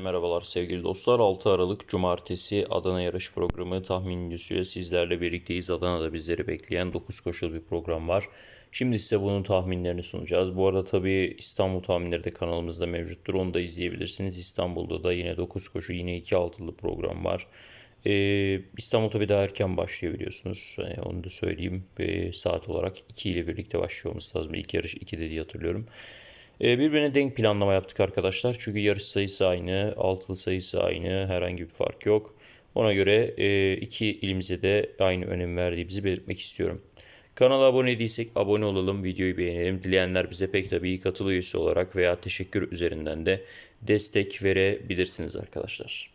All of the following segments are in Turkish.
Merhabalar sevgili dostlar. 6 Aralık Cumartesi Adana yarış programı tahmin videosuyla sizlerle birlikteyiz. Adana'da bizleri bekleyen 9 koşulu bir program var. Şimdi size bunun tahminlerini sunacağız. Bu arada tabii İstanbul tahminleri de kanalımızda mevcuttur. Onu da izleyebilirsiniz. İstanbul'da da yine 9 koşu yine 2 altılı program var. Ee, İstanbul tabii daha erken başlıyor biliyorsunuz. Ee, onu da söyleyeyim. Ee, saat olarak 2 ile birlikte başlıyor olması lazım. İlk yarış 2'de diye hatırlıyorum. Ee, Birbirine denk planlama yaptık arkadaşlar. Çünkü yarış sayısı aynı, altılı sayısı aynı, herhangi bir fark yok. Ona göre e, iki ilimize de aynı önem verdiğimizi belirtmek istiyorum. Kanala abone değilsek abone olalım, videoyu beğenelim. Dileyenler bize pek tabii katıl üyesi olarak veya teşekkür üzerinden de destek verebilirsiniz arkadaşlar.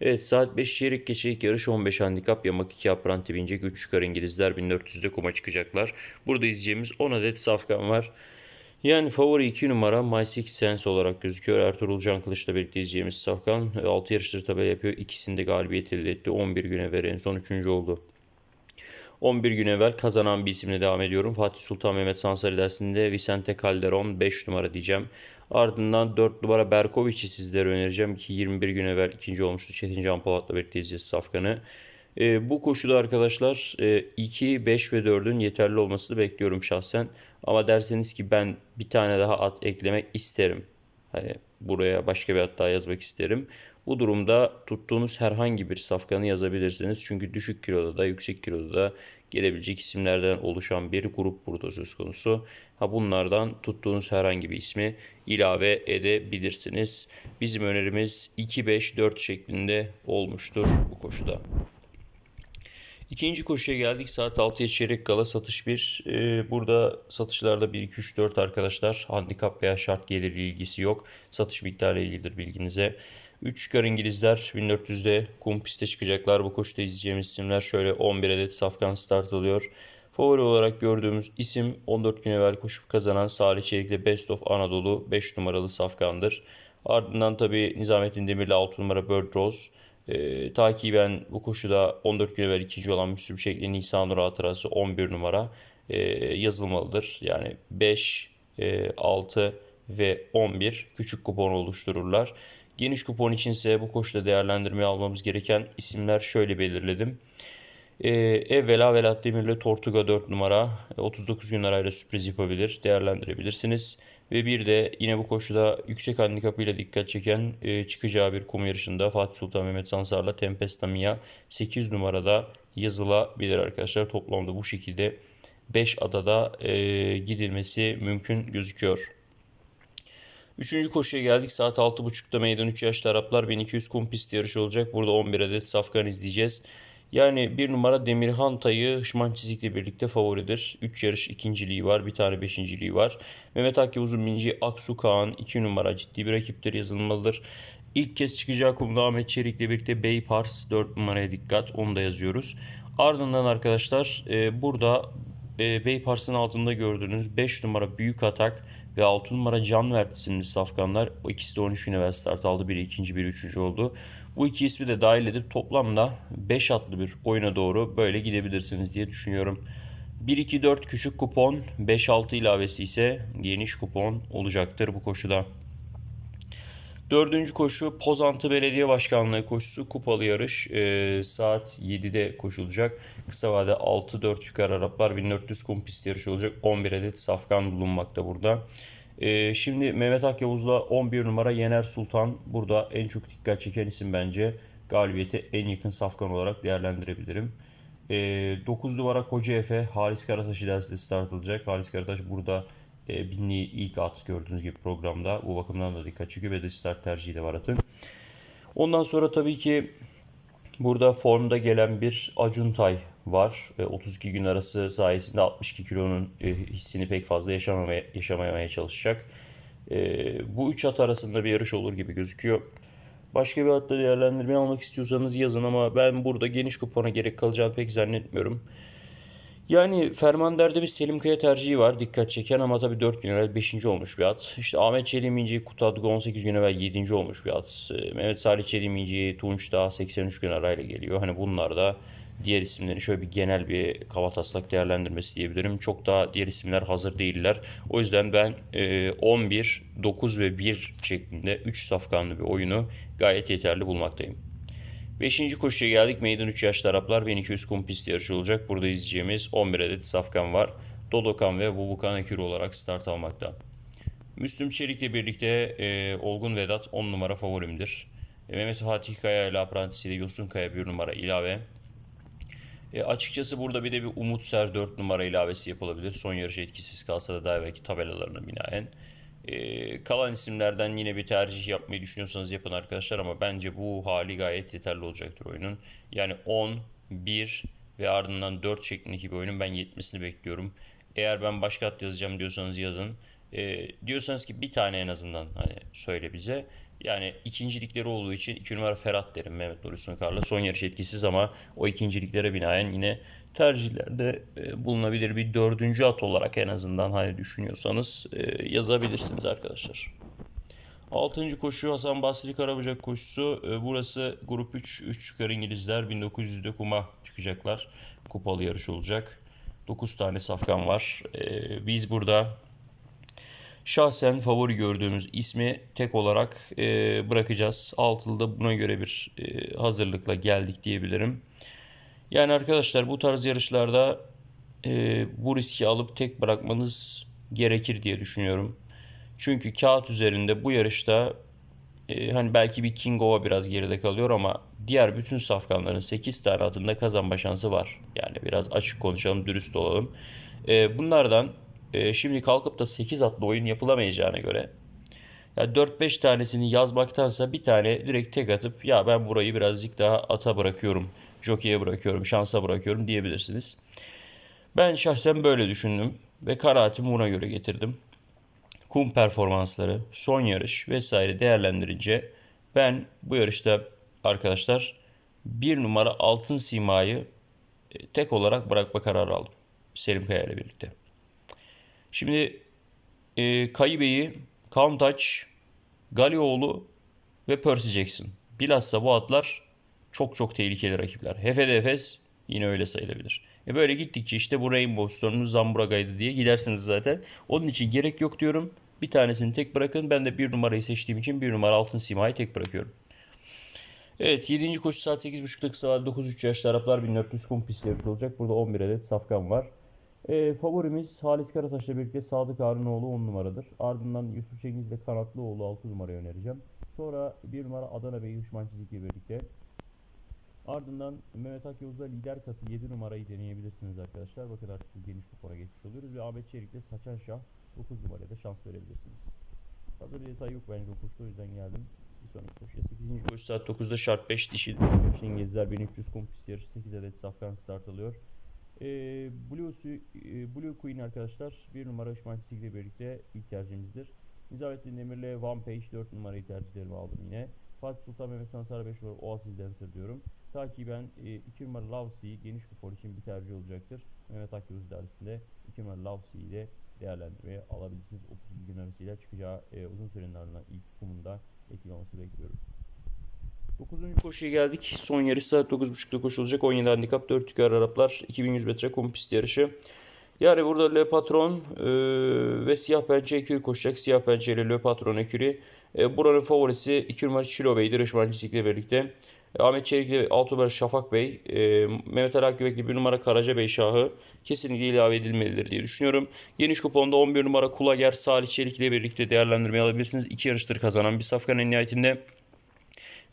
Evet saat 5 çeyrek geçe yarış 15 handikap yamak 2 apranti binecek 3 çıkar İngilizler 1400'de kuma çıkacaklar. Burada izleyeceğimiz 10 adet safkan var. Yani favori 2 numara My Six Sense olarak gözüküyor. Ertuğrul Can Kılıç'la birlikte izleyeceğimiz Safkan 6 yarıştır tabela yapıyor. İkisinde galibiyet elde etti. 11 gün evvel en son 3. oldu. 11 gün evvel kazanan bir isimle devam ediyorum. Fatih Sultan Mehmet Sansari dersinde Vicente Calderon 5 numara diyeceğim. Ardından 4 numara Berkovic'i sizlere önereceğim ki 21 gün evvel ikinci olmuştu. Çetin Can Polat'la birlikte izleyeceğiz Safkan'ı. E, bu koşuda arkadaşlar e, 2, 5 ve 4'ün yeterli olmasını bekliyorum şahsen. Ama derseniz ki ben bir tane daha at eklemek isterim. Hani buraya başka bir at daha yazmak isterim. Bu durumda tuttuğunuz herhangi bir safkanı yazabilirsiniz. Çünkü düşük kiloda da yüksek kiloda da gelebilecek isimlerden oluşan bir grup burada söz konusu. Ha bunlardan tuttuğunuz herhangi bir ismi ilave edebilirsiniz. Bizim önerimiz 2-5-4 şeklinde olmuştur bu koşuda. İkinci koşuya geldik. Saat 6'ya çeyrek kala satış 1. Ee, burada satışlarda 1, 2, 3, 4 arkadaşlar. Handikap veya şart gelir ilgisi yok. Satış miktarı ilgilidir bilginize. 3 çıkar İngilizler 1400'de kum piste çıkacaklar. Bu koşuda izleyeceğimiz isimler şöyle 11 adet safkan start alıyor. Favori olarak gördüğümüz isim 14 gün evvel koşup kazanan Salih Çelik'le Best of Anadolu 5 numaralı safkandır. Ardından tabi Nizamettin Demir'le 6 numara Bird Rose. E, takiben bu koşuda 14 gün evvel ikinci olan Müslüm Şekli Nisan Nur hatırası 11 numara e, yazılmalıdır. Yani 5, e, 6 ve 11 küçük kupon oluştururlar. Geniş kupon içinse bu koşuda değerlendirmeye almamız gereken isimler şöyle belirledim. Ee, evvela Velat Demir'le Tortuga 4 numara 39 gün arayla sürpriz yapabilir. Değerlendirebilirsiniz. Ve bir de yine bu koşuda yüksek handikapıyla dikkat çeken e, çıkacağı bir kum yarışında Fatih Sultan Mehmet Sansar'la Tempesta Mia 8 numarada yazılabilir arkadaşlar. Toplamda bu şekilde 5 adada e, gidilmesi mümkün gözüküyor. Üçüncü koşuya geldik. Saat 6.30'da meydan 3 yaşlı Araplar 1200 kum pist yarışı olacak. Burada 11 adet safkan izleyeceğiz. Yani bir numara Demirhan Tayı Şman Çizik'le birlikte favoridir. 3 yarış ikinciliği var. Bir tane beşinciliği var. Mehmet Akif Uzun Binci Aksu Kağan 2 numara ciddi bir rakiptir yazılmalıdır. İlk kez çıkacağı kumda Ahmet Çelik'le birlikte Bey Pars 4 numaraya dikkat. Onu da yazıyoruz. Ardından arkadaşlar e, burada e, Bey Pars'ın altında gördüğünüz 5 numara Büyük Atak ve 6 numara Can Vert isimli safkanlar. O ikisi de 13 gün evvel start aldı. Biri ikinci, biri üçüncü oldu. Bu iki ismi de dahil edip toplamda 5 atlı bir oyuna doğru böyle gidebilirsiniz diye düşünüyorum. 1-2-4 küçük kupon, 5-6 ilavesi ise geniş kupon olacaktır bu koşuda. Dördüncü koşu Pozantı Belediye Başkanlığı koşusu kupalı yarış e, saat 7'de koşulacak. Kısa vade 6-4 yukarı Araplar 1400 kum pist yarışı olacak. 11 adet safkan bulunmakta burada. E, şimdi Mehmet Akyavuz'la 11 numara Yener Sultan burada en çok dikkat çeken isim bence. Galibiyete en yakın safkan olarak değerlendirebilirim. E, 9 numara Koca Efe Halis Karataş'ı derste start alacak. Halis Karataş burada e, binliği ilk at gördüğünüz gibi programda. Bu bakımdan da dikkat çekiyor ve de start tercihi de var atın. Ondan sonra tabii ki burada formda gelen bir Acuntay var. E, 32 gün arası sayesinde 62 kilonun e, hissini pek fazla yaşamamaya, yaşamamaya çalışacak. E, bu üç at arasında bir yarış olur gibi gözüküyor. Başka bir hatta değerlendirme almak istiyorsanız yazın ama ben burada geniş kupona gerek kalacağını pek zannetmiyorum. Yani Fermander'de bir Selim Kaya tercihi var. Dikkat çeken ama tabii 4 gün evvel 5. olmuş bir at. İşte Ahmet Çelim İnci Kutadgo 18 gün evvel 7. olmuş bir at. Ee, Mehmet Salih Çelim İnci Tunç daha 83 gün arayla geliyor. Hani bunlar da diğer isimlerin şöyle bir genel bir kavataslak değerlendirmesi diyebilirim. Çok daha diğer isimler hazır değiller. O yüzden ben e, 11, 9 ve 1 şeklinde 3 safkanlı bir oyunu gayet yeterli bulmaktayım. Beşinci koşuya geldik. Meydan 3 yaşlı Araplar 1200 kum pist yarışı olacak. Burada izleyeceğimiz 11 adet safkan var. Dodokan ve Bubukan Ekür olarak start almakta. Müslüm Çelik'le birlikte e, Olgun Vedat 10 numara favorimdir. E, Mehmet Fatih Kaya ile aprantisiyle Yosun Kaya 1 numara ilave. E, açıkçası burada bir de bir Umut Ser 4 numara ilavesi yapılabilir. Son yarış etkisiz kalsa da daha evvelki tabelalarına binaen. E, kalan isimlerden yine bir tercih yapmayı düşünüyorsanız yapın arkadaşlar ama bence bu hali gayet yeterli olacaktır oyunun. Yani 10, 1 ve ardından 4 şeklindeki bir oyunun ben 70'sini bekliyorum. Eğer ben başka at yazacağım diyorsanız yazın. E, diyorsanız ki bir tane en azından hani söyle bize. Yani ikincilikleri olduğu için 2 numara Ferhat derim Mehmet Nuri Sunkar'la. Son yarış etkisiz ama o ikinciliklere binaen yine tercihlerde e, bulunabilir bir dördüncü at olarak en azından hani düşünüyorsanız e, yazabilirsiniz arkadaşlar. Altıncı koşu Hasan Basri Karabacak koşusu. E, Burası grup 3, 3 çıkar İngilizler 1900'de kuma çıkacaklar. Kupalı yarış olacak. 9 tane safkan var. Biz burada şahsen favori gördüğümüz ismi tek olarak e, bırakacağız. Altılıda buna göre bir e, hazırlıkla geldik diyebilirim. Yani arkadaşlar bu tarz yarışlarda e, bu riski alıp tek bırakmanız gerekir diye düşünüyorum. Çünkü kağıt üzerinde bu yarışta e, hani belki bir King Ova biraz geride kalıyor ama diğer bütün safkanların 8 tane atında kazanma şansı var. Yani biraz açık konuşalım, dürüst olalım. E, bunlardan e, şimdi kalkıp da 8 atlı oyun yapılamayacağına göre ya 4-5 tanesini yazmaktansa bir tane direkt tek atıp ya ben burayı birazcık daha ata bırakıyorum, jockey'e bırakıyorum, şansa bırakıyorum diyebilirsiniz. Ben şahsen böyle düşündüm ve kanaatimi buna göre getirdim. Kum performansları, son yarış vesaire değerlendirince ben bu yarışta arkadaşlar bir numara altın simayı e, tek olarak bırakma kararı aldım. Selim Kaya ile birlikte. Şimdi e, Kayı Bey'i, Countach, Galioğlu ve Percy Jackson. Bilhassa bu atlar çok çok tehlikeli rakipler. Hefe de Efes yine öyle sayılabilir. E böyle gittikçe işte bu Rainbow Storm'un Zamburaga'ydı diye gidersiniz zaten. Onun için gerek yok diyorum. Bir tanesini tek bırakın. Ben de bir numarayı seçtiğim için bir numara altın simayı tek bırakıyorum. Evet 7. koşu saat 8.30'da kısa vadede 9-3 yaşlı Araplar 1400 kum pist yarışı olacak. Burada 11 adet safkan var. E, favorimiz Halis Karataş'la birlikte Sadık Harunoğlu 10 numaradır. Ardından Yusuf Cengiz ile Kanatlıoğlu 6 numaraya önereceğim. Sonra 1 numara Adana Bey Hışman Çizik'le birlikte. Ardından Mehmet Akyoz'da lider katı 7 numarayı deneyebilirsiniz arkadaşlar. Bakın artık geniş kupona geçmiş oluyoruz. Ve Ahmet Çelik'le Saçan Şah 9 numaraya da şans verebilirsiniz. Fazla bir detay yok bence o koşuda o yüzden geldim. Bir sonraki koşuya 8. koşu saat 9'da şart 5 dişi. İngilizler 1300 kum pist yarışı 8 adet safkan start alıyor. E, Blue, e, Blue Queen arkadaşlar bir numara Işman ile birlikte ilk tercihimizdir. Nizamettin Demir'le One Page 4 numarayı tercihlerimi aldım yine. Fatih Sultan Mehmet Sansar 5 numara Oasis Dancer diyorum. Takiben 2 numara Sea geniş kupon için bir tercih olacaktır. Mehmet Akyüz idaresinde 2 numara Sea ile değerlendirmeye alabilirsiniz. 30 gün arasıyla çıkacağı e, uzun sürenin ardından ilk kumunda etkili olması bekliyorum. 9. koşuya geldik. Son yarış saat 9.30'da koşulacak. 17 handikap 4 tükar Araplar. 2100 metre kum pist yarışı. Yani burada Le Patron e, ve Siyah Pençe Ekürü koşacak. Siyah Pençe ile Le Patron Ekürü. E, buranın favorisi 2 numara Çilo Bey'dir. Işman Çizik'le birlikte. E, Ahmet Çelik ile 6 numara Şafak Bey. E, Mehmet Ali Akgüvek'le 1 numara Karaca Bey Şahı. Kesinlikle ilave edilmelidir diye düşünüyorum. Geniş kuponda 11 numara Kulager Salih Çelik ile birlikte değerlendirmeyi alabilirsiniz. 2 yarıştır kazanan bir safkan en nihayetinde.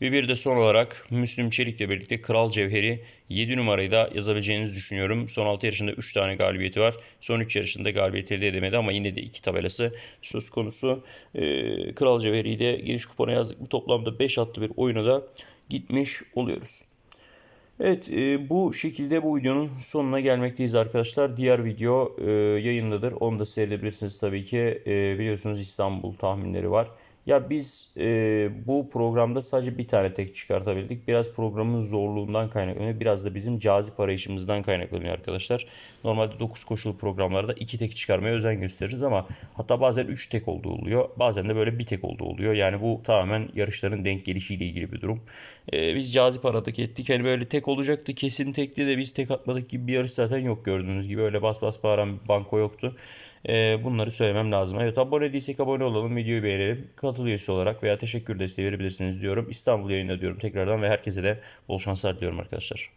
Ve bir de son olarak Müslüm Çelik'le birlikte Kral Cevheri 7 numarayı da yazabileceğinizi düşünüyorum. Son 6 yarışında 3 tane galibiyeti var. Son 3 yarışında galibiyet elde edemedi ama yine de 2 tabelası söz konusu. Ee, Kral Cevheri'yi de geniş kupona yazdık. Bu toplamda 5 atlı bir oyuna da gitmiş oluyoruz. Evet e, bu şekilde bu videonun sonuna gelmekteyiz arkadaşlar. Diğer video e, yayındadır. Onu da seyredebilirsiniz tabii ki. E, biliyorsunuz İstanbul tahminleri var. Ya biz e, bu programda sadece bir tane tek çıkartabildik. Biraz programın zorluğundan kaynaklanıyor. Biraz da bizim cazip arayışımızdan kaynaklanıyor arkadaşlar. Normalde 9 koşulu programlarda 2 tek çıkarmaya özen gösteririz ama hatta bazen 3 tek olduğu oluyor. Bazen de böyle bir tek olduğu oluyor. Yani bu tamamen yarışların denk gelişiyle ilgili bir durum. E, biz cazip aradık ettik. Hani böyle tek olacaktı kesin tekli de biz tek atmadık gibi bir yarış zaten yok gördüğünüz gibi. Öyle bas bas bağıran banko yoktu. Ee, bunları söylemem lazım. Evet abone değilsek abone olalım, videoyu beğenelim. Katıl üyesi olarak veya teşekkür desteği verebilirsiniz diyorum. İstanbul yayında diyorum tekrardan ve herkese de bol şanslar diliyorum arkadaşlar.